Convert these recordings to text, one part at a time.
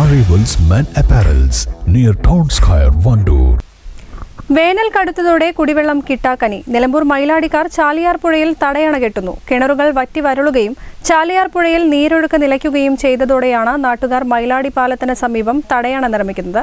Men Apparels near Town Square, Vandoor. വേനൽ കടുത്തതോടെ കുടിവെള്ളം കിട്ടാക്കനി. നിലമ്പൂർ മയിലാടിക്കാർ ചാലിയാർ പുഴയിൽ തടയണ കെട്ടുന്നു. കിണറുകൾ വറ്റി വരളുകയും ചാലിയാർ പുഴയിൽ നീരൊഴുക്ക് നിലയ്ക്കുകയും ചെയ്തതോടെയാണ് നാട്ടുകാർ മയിലാടി പാലത്തിന് സമീപം തടയണ നിർമ്മിക്കുന്നത്.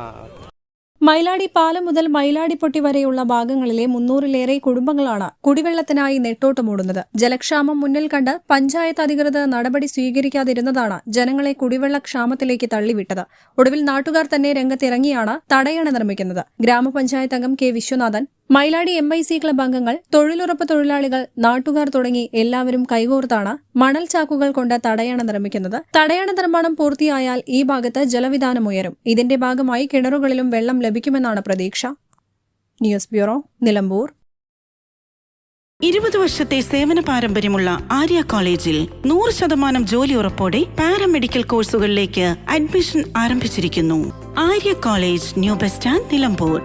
ആ മയിലാടി പാലം മുതൽ മയിലാടിപ്പൊട്ടി വരെയുള്ള ഭാഗങ്ങളിലെ മുന്നൂറിലേറെ കുടുംബങ്ങളാണ് കുടിവെള്ളത്തിനായി നെട്ടോട്ടമോടുന്നത്. ജലക്ഷാമം മുന്നിൽ കണ്ട് പഞ്ചായത്ത് അധികൃതർ നടപടി സ്വീകരിക്കാതിരുന്നതാണ് ജനങ്ങളെ കുടിവെള്ള ക്ഷാമത്തിലേക്ക് തള്ളിവിട്ടത്. ഒടുവിൽ നാട്ടുകാർ തന്നെ രംഗത്തിറങ്ങിയാണ് തടയണ നിർമ്മിക്കുന്നത്. ഗ്രാമപഞ്ചായത്ത് അംഗം K Viswanathan Mayiladi M I C club അംഗങ്ങൾ തൊഴിലുറപ്പ് തൊഴിലാളികൾ നാട്ടുകാർ തുടങ്ങി എല്ലാവരും കൈകോർത്താണ് മണൽ ചാക്കുകൾ കൊണ്ട് തടയണ നിർമ്മിക്കുന്നത്. തടയണ നിർമ്മാണം പൂർത്തിയായാൽ ഈ ഭാഗത്ത് ജലവിധാനം ഉയരും. ഇതിന്റെ ഭാഗമായി കിണറുകളിലും വെള്ളം ലഭിക്കുമെന്നാണ് പ്രതീക്ഷ. News bureau Nilambur. ഇരുപത് വർഷത്തെ സേവന പാരമ്പര്യമുള്ള ആര്യ കോളേജിൽ നൂറ് ശതമാനം ജോലി ഉറപ്പോടെ പാരാമെഡിക്കൽ കോഴ്സുകളിലേക്ക് അഡ്മിഷൻ ആരംഭിച്ചിരിക്കുന്നു. Arya college new bus stand Nilambur.